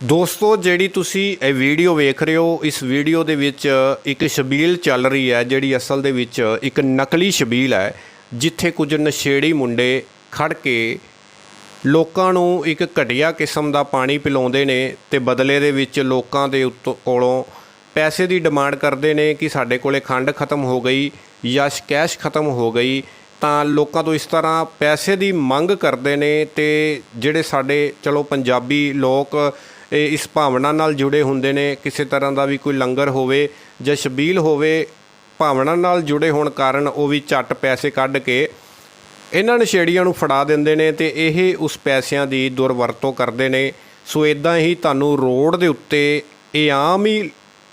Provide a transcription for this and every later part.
ਦੋਸਤੋ, ਜਿਹੜੀ ਤੁਸੀਂ ਇਹ ਵੀਡੀਓ ਵੇਖ ਰਹੇ ਹੋ, ਇਸ ਵੀਡੀਓ ਦੇ ਵਿੱਚ ਇੱਕ ਸ਼ਬੀਲ ਚੱਲ ਰਹੀ ਹੈ, ਜਿਹੜੀ ਅਸਲ ਦੇ ਵਿੱਚ ਇੱਕ ਨਕਲੀ ਸ਼ਬੀਲ ਹੈ, ਜਿੱਥੇ ਕੁਝ ਨਸ਼ੇੜੀ ਮੁੰਡੇ ਖੜ ਕੇ ਲੋਕਾਂ ਨੂੰ ਇੱਕ ਘਟੀਆ ਕਿਸਮ ਦਾ ਪਾਣੀ ਪਿਲਾਉਂਦੇ ਨੇ ਤੇ ਬਦਲੇ ਦੇ ਵਿੱਚ ਲੋਕਾਂ ਦੇ ਉੱਤੋਂ ਕੋਲੋਂ ਪੈਸੇ ਦੀ ਡਿਮਾਂਡ ਕਰਦੇ ਨੇ ਕਿ ਸਾਡੇ ਕੋਲੇ ਖੰਡ ਖਤਮ ਹੋ ਗਈ ਜਾਂ ਕੈਸ਼ ਖਤਮ ਹੋ ਗਈ, ਤਾਂ ਲੋਕਾਂ ਤੋਂ ਇਸ ਤਰ੍ਹਾਂ ਪੈਸੇ ਦੀ ਮੰਗ ਕਰਦੇ ਨੇ ਤੇ ਜਿਹੜੇ ਸਾਡੇ, ਚਲੋ ਪੰਜਾਬੀ ਲੋਕ ਇਸ ਭਾਵਨਾ ਨਾਲ ਜੁੜੇ ਹੁੰਦੇ ਨੇ, ਕਿਸੇ ਤਰ੍ਹਾਂ ਦਾ ਵੀ ਕੋਈ ਲੰਗਰ ਹੋਵੇ ਜਾਂ ਸ਼ਬੀਲ ਹੋਵੇ, ਭਾਵਨਾ ਨਾਲ ਜੁੜੇ ਹੋਣ ਕਾਰਨ ਉਹ ਵੀ ਝੱਟ ਪੈਸੇ ਕੱਢ ਕੇ ਇਹਨਾਂ ਨਸ਼ੇੜੀਆਂ ਨੂੰ ਫੜਾ ਦਿੰਦੇ ਨੇ ਤੇ ਇਹ ਉਸ ਪੈਸਿਆਂ ਦੀ ਦੁਰਵਰਤੋਂ ਕਰਦੇ ਨੇ। ਸੋ ਇਦਾਂ ਹੀ ਤੁਹਾਨੂੰ ਰੋਡ ਦੇ ਉੱਤੇ ਇਹ ਆਮ ਹੀ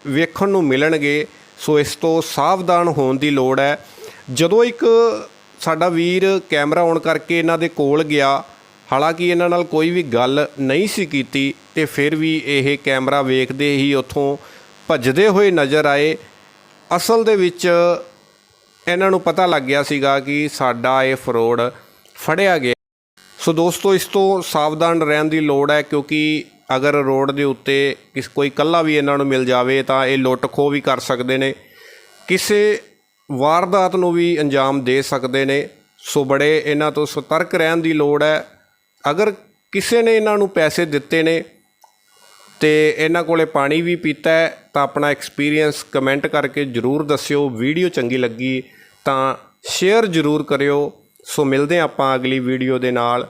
ਵੇਖਣ ਨੂੰ ਮਿਲਣਗੇ। ਸੋ ਇਸ ਤੋਂ ਸਾਵਧਾਨ ਹੋਣ ਦੀ ਲੋੜ ਹੈ। ਜਦੋਂ ਇੱਕ ਸਾਡਾ ਵੀਰ ਕੈਮਰਾ ਔਨ ਕਰਕੇ ਇਹਨਾਂ ਦੇ ਕੋਲ ਗਿਆ ਹਾਲਾਂਕਿ ਇਹਨਾਂ ਨਾਲ ਕੋਈ ਵੀ ਗੱਲ ਨਹੀਂ ਸੀ ਕੀਤੀ ਤੇ ਫਿਰ ਵੀ ਇਹ ਕੈਮਰਾ ਵੇਖਦੇ ਹੀ ਉੱਥੋਂ ਭੱਜਦੇ ਹੋਏ ਨਜ਼ਰ ਆਏ। ਅਸਲ ਦੇ ਵਿੱਚ ਇਹਨਾਂ ਨੂੰ ਪਤਾ ਲੱਗ ਗਿਆ ਸੀਗਾ ਕਿ ਸਾਡਾ ਇਹ ਫਰੋਡ ਫੜਿਆ ਗਿਆ। ਸੋ ਦੋਸਤੋ, ਇਸ ਤੋਂ ਸਾਵਧਾਨ ਰਹਿਣ ਦੀ ਲੋੜ ਹੈ ਕਿਉਂਕਿ ਅਗਰ ਰੋਡ ਦੇ ਉੱਤੇ ਕਿਸ, ਕੋਈ ਕੱਲਾ ਵੀ ਇਹਨਾਂ ਨੂੰ ਮਿਲ ਜਾਵੇ ਤਾਂ ਇਹ ਲੁੱਟ ਖੋਹ ਵੀ ਕਰ ਸਕਦੇ ਨੇ। ਕਿਸੇ ਵਾਰਦਾਤ ਨੂੰ ਵੀ ਅੰਜਾਮ ਦੇ ਸਕਦੇ ਨੇ। ਸੋ ਬੜੇ ਇਹਨਾਂ ਤੋਂ ਸਤਰਕ ਰਹਿਣ ਦੀ ਲੋੜ ਹੈ। ਅਗਰ ਕਿਸੇ ਨੇ ਇਹਨਾਂ ਨੂੰ ਪੈਸੇ ਦਿੱਤੇ ਨੇ ਤੇ ਇਹਨਾਂ ਕੋਲੇ ਪਾਣੀ ਵੀ ਪੀਤਾ ਹੈ, ਤਾਂ ਆਪਣਾ ਐਕਸਪੀਰੀਅੰਸ ਕਮੈਂਟ ਕਰਕੇ ਜਰੂਰ ਦੱਸਿਓ ਵੀਡੀਓ ਚੰਗੀ ਲੱਗੀ ਤਾਂ ਸ਼ੇਅਰ ਜਰੂਰ ਕਰਿਓ। ਸੋ ਮਿਲਦੇ ਹਾਂ ਆਪਾਂ ਅਗਲੀ ਵੀਡੀਓ ਦੇ ਨਾਲ।